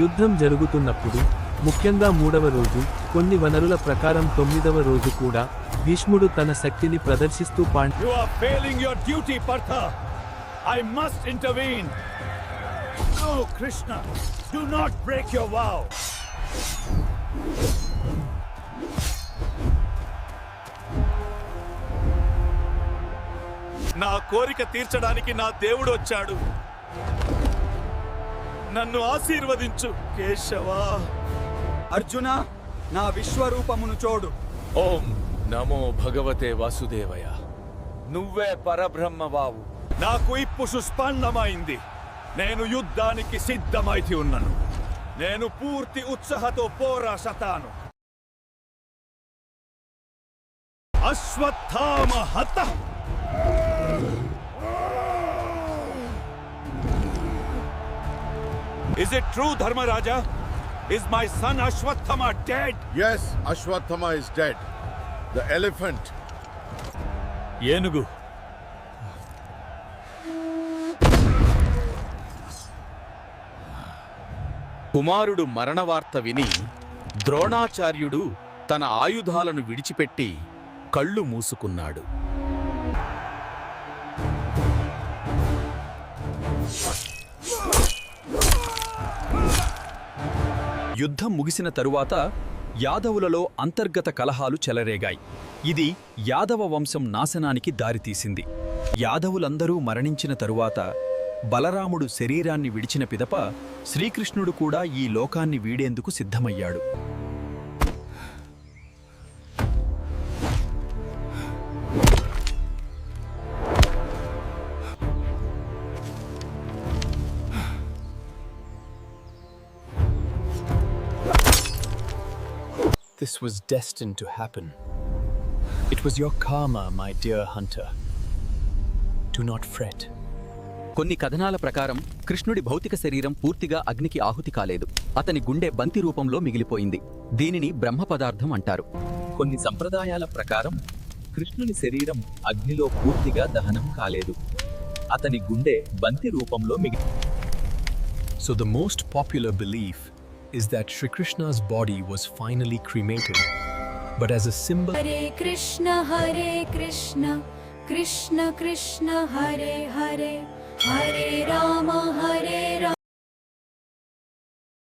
యుద్ధం జరుగుతున్నప్పుడు ముఖ్యంగా మూడవ రోజు కొన్ని వనరుల ప్రకారం తొమ్మిదవ రోజు కూడా భీష్ముడు తన శక్తిని ప్రదర్శిస్తూ పాండ్ నా కోరిక తీర్చడానికి నా దేవుడు వచ్చాడు. నన్ను ఆశీర్వదించు కేశవా. అర్జున నా విశ్వరూపమును చూడు. ఓం నమో భగవతే వాసుదేవయ. నువ్వే పరబ్రహ్మవావు. నాకు ఇప్పు సుస్పన్నమైంది నేను యుద్ధానికి సిద్ధమైతి ఉన్నాను. నేను పూర్తి ఉత్సాహతో పోరాసతాను Ashwatthama హత! Is it true, Dharmaraja? Is my son Ashwathama dead? Yes, Ashwathama is dead. The elephant. ఏనుగు కుమారుడు మరణవార్త విని ద్రోణాచార్యుడు తన ఆయుధాలను విడిచిపెట్టి కళ్ళు మూసుకున్నాడు యుద్ధం ముగిసిన తరువాత యాదవులలో అంతర్గత కలహాలు చెలరేగాయి. ఇది యాదవ వంశం నాశనానికి దారితీసింది. యాదవులందరూ మరణించిన తరువాత బలరాముడు శరీరాన్ని విడిచిన పిదప శ్రీకృష్ణుడు కూడా ఈ లోకాన్ని వీడేందుకు సిద్ధమయ్యాడు. This was destined to happen. It was your karma, my dear hunter. Do not fret. కొన్ని కథనాల ప్రకారం కృష్ణుడి భౌతిక శరీరం పూర్తిగా అగ్నికి ఆహుతి కాలేదు అతని గుండె బంతి రూపంలో మిగిలిపోయింది దీనిని బ్రహ్మ పదార్థం అంటారు కొన్ని సంప్రదాయాల ప్రకారం కృష్ణుని శరీరం అగ్నిలో పూర్తిగా దహనం కాలేదు అతని గుండె బంతి రూపంలో మిగిలి So, the most popular belief is that Sri Krishna's body was finally cremated, but as a symbol. Hare Krishna, Hare Krishna, Krishna Krishna, Hare Hare, Hare Ram.